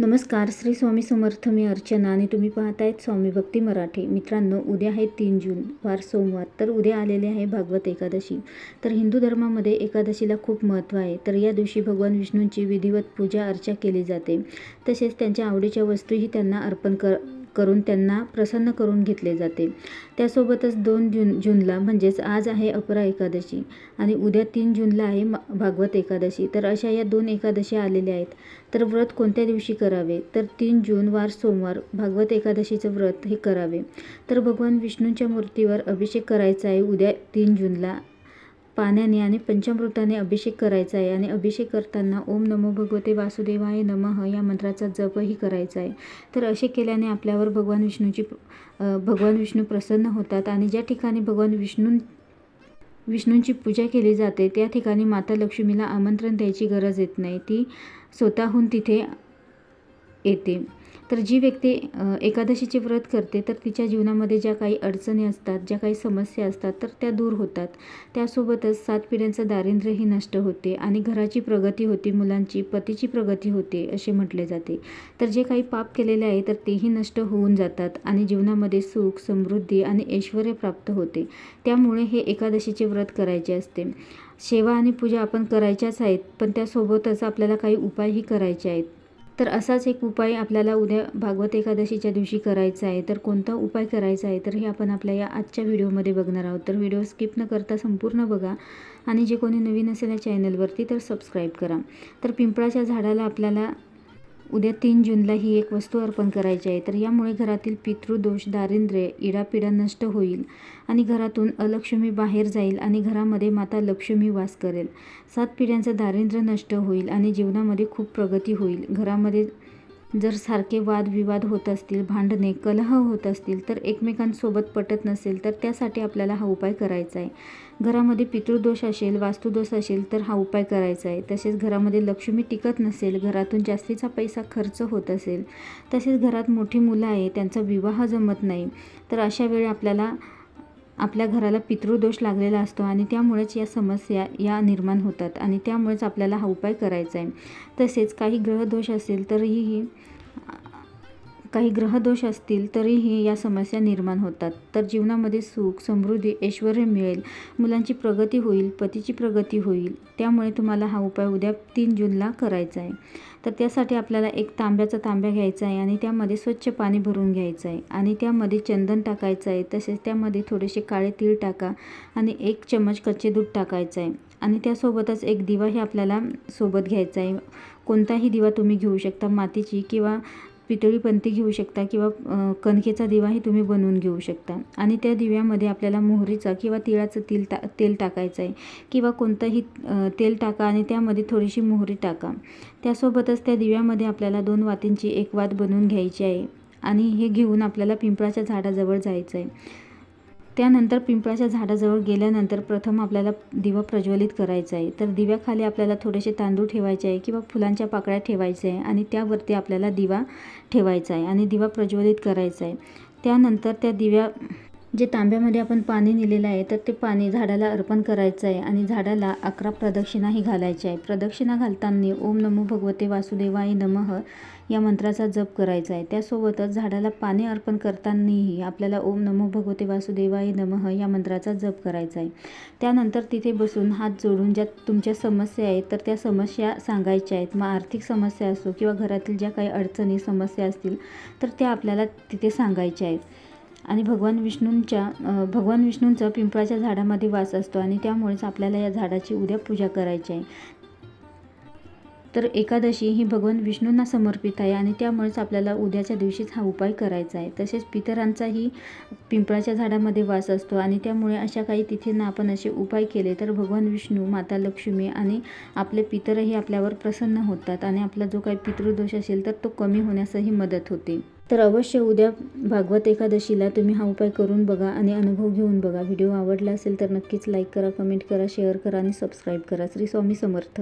नमस्कार श्री स्वामी समर्थ मी अर्चना आणि तुम्ही पाहतायत स्वामी भक्ती मराठी. मित्रांनो उद्या आहे तीन जून वार सोमवार. तर उद्या आलेले आहे भागवत एकादशी. तर हिंदू धर्मामध्ये एकादशीला खूप महत्त्व आहे. तर या दिवशी भगवान विष्णूंची विधिवत पूजा अर्चा केली जाते. तसेच त्यांच्या आवडीच्या वस्तूही त्यांना अर्पण कर करून त्यांना प्रसन्न करून घेतले जाते. त्यासोबतच दोन जून जूनला म्हणजेच आज आहे अपरा एकादशी आणि उद्या तीन जूनला आहे भागवत एकादशी. तर अशा या दोन एकादशी आलेल्या आहेत. तर व्रत कोणत्या दिवशी करावे? तर तीन जून वार सोमवार भागवत एकादशीचं व्रत हे करावे. तर भगवान विष्णूंच्या मूर्तीवर अभिषेक करायचा आहे उद्या तीन जूनला. पाण्याने आणि पंचामृताने अभिषेक करायचा आहे आणि अभिषेक करताना ओम नमो भगवते वासुदेवाय नमः या मंत्राचा जपही करायचा आहे. तर असे केल्याने आपल्यावर भगवान विष्णूची भगवान विष्णू प्रसन्न होतात आणि ज्या ठिकाणी भगवान विष्णू विष्णूंची पूजा केली जाते त्या ठिकाणी माता लक्ष्मीला आमंत्रण द्यायची गरज येत नाही. ती स्वतःहून तिथे येते. तर जी व्यक्ती एकादशीचे व्रत करते तर तिच्या जीवनामध्ये ज्या काही अडचणी असतात ज्या काही समस्या असतात तर त्या दूर होतात. त्यासोबतच सात पिढ्यांचं दारिद्र्यही नष्ट होते आणि घराची प्रगती होते मुलांची पतीची प्रगती होते असे म्हटले जाते. तर जे काही पाप केलेले आहे तर तेही नष्ट होऊन जातात आणि जीवनामध्ये सुख समृद्धी आणि ऐश्वर प्राप्त होते. त्यामुळे हे एकादशीचे व्रत करायचे असते. सेवा आणि पूजा आपण करायच्याच आहेत पण त्यासोबतच आपल्याला काही उपायही करायचे आहेत. तर असाच एक उपाय आपल्याला उद्या भागवत एकादशीच्या दिवशी करायचा आहे. तर कोणता उपाय करायचा आहे? तर हे आपण आपल्या या आजच्या व्हिडिओमध्ये बघणार आहोत. तर व्हिडिओ स्किप न करता संपूर्ण बघा. आणि जे कोणी नवीन असेल या चॅनलवरती तर सबस्क्राईब करा. तर पिंपळाच्या झाडाला आपल्याला उद्या तीन जूनला ही एक वस्तू अर्पण करायची आहे. तर यामुळे घरातील पितृदोष दारिद्र्य इडापिडा नष्ट होईल आणि घरातून अलक्ष्मी बाहेर जाईल आणि घरामध्ये माता लक्ष्मी वास करेल. सात पिढ्यांचं दारिद्र्य नष्ट होईल आणि जीवनामध्ये खूप प्रगती होईल. घरामध्ये जर सारखे वादविवाद होत असतील भांडणे कलह होत असतील तर एकमेकांसोबत पटत नसेल तर त्यासाठी आपल्याला हा उपाय करायचा आहे. घरामध्ये पितृदोष असेल वास्तुदोष असेल तर हा उपाय करायचा आहे. तसेच घरामध्ये लक्ष्मी टिकत नसेल घरातून जास्तीचा पैसा खर्च होत असेल तसेच घरात मोठी मुलं आहे त्यांचा विवाह जमत नाही तर अशा वेळी आपल्याला आपल्या घराला पितृदोष लागलेला असतो आणि त्यामुळेच या समस्या या निर्माण होतात आणि त्यामुळेच आपल्याला हा उपाय करायचा आहे. तसेच काही ग्रहदोष असेल तरीही काही ग्रहदोष असतील तरीही या समस्या निर्माण होतात. तर जीवनामध्ये सुख समृद्धी ऐश्वर मिळेल. मुलांची प्रगती होईल पतीची प्रगती होईल. त्यामुळे तुम्हाला हा उपाय उद्या तीन जूनला करायचा आहे. तर त्यासाठी आपल्याला एक तांब्याचा तांब्या घ्यायचा आहे आणि त्यामध्ये स्वच्छ पाणी भरून घ्यायचं आहे. आणि त्यामध्ये चंदन टाकायचं आहे. तसेच त्यामध्ये थोडेसे काळे तीळ टाका आणि एक चम्मच कच्चे दूध टाकायचं आहे. आणि त्यासोबतच एक दिवाही आपल्याला सोबत घ्यायचा आहे. कोणताही दिवा तुम्ही घेऊ शकता मातीची किंवा पितळी पंती घेऊ शकता किंवा कणकेचा दिवाही तुम्ही बनवून घेऊ शकता. आणि त्या दिव्यामध्ये आपल्याला मोहरीचा किंवा तिळाचं तेल टा तेल टाकायचं आहे किंवा कोणतंही तेल टाका आणि त्यामध्ये थोडीशी मोहरी टाका. त्यासोबतच त्या दिव्यामध्ये आपल्याला दोन वातींची एक वात बनवून घ्यायची आहे. आणि हे घेऊन आपल्याला पिंपळाच्या झाडाजवळ जायचं आहे. त्यानंतर पिंपळाच्या झाडाजवळ गेल्यानंतर प्रथम आपल्याला दिवा प्रज्वलित करायचा आहे. तर दिव्याखाली आपल्याला थोडेसे तांदूळ ठेवायचे आहे किंवा फुलांच्या पाकळ्या ठेवायच्या आहे आणि त्यावरती आपल्याला दिवा ठेवायचा आहे आणि दिवा प्रज्वलित करायचा आहे. त्यानंतर त्या दिव्या जे तांब्यामध्ये आपण पाणी नेलेलं आहे तर ते पाणी झाडाला अर्पण करायचं आहे आणि झाडाला अकरा प्रदक्षिणाही घालायच्या आहे. प्रदक्षिणा घालताना ओम नमो भगवते वासुदेवाय नमः या मंत्राचा जप करायचा आहे. त्यासोबतच झाडाला पाणी अर्पण करतानाही आपल्याला ओम नमो भगवते वासुदेवाय नमः या मंत्राचा जप करायचा आहे. त्यानंतर तिथे बसून हात जोडून ज्या तुमच्या समस्या आहेत तर त्या समस्या सांगायच्या आहेत. मग आर्थिक समस्या असो किंवा घरातील ज्या काही अडचणी समस्या असतील तर त्या आपल्याला तिथे सांगायच्या आहेत. आणि भगवान विष्णूंच्या भगवान विष्णूंचा पिंपळाच्या झाडामध्ये वास असतो आणि त्यामुळेच आपल्याला या झाडाची उद्या पूजा करायची आहे. तर एकादशी ही भगवान विष्णूंना समर्पित आहे आणि त्यामुळेच आपल्याला उद्याच्या दिवशीच हा उपाय करायचा आहे. तसेच पितरांचाही पिंपळाच्या झाडामध्ये वास असतो आणि त्यामुळे अशा काही तिथे ना आपण असे उपाय केले तर भगवान विष्णू माता लक्ष्मी आणि आपले पितरही आपल्यावर प्रसन्न होतात आणि आपला जो काही पितृदोष असेल तर तो कमी होण्यासही मदत होते. तर अवश्य उद्या भागवत एकादशीला तुम्ही हा उपाय करून बघा आणि अनुभव घेऊन बघा. व्हिडिओ आवडला असेल तर नक्कीच लाईक करा कमेंट करा शेअर करा आणि सबस्क्राईब करा. श्री स्वामी समर्थ.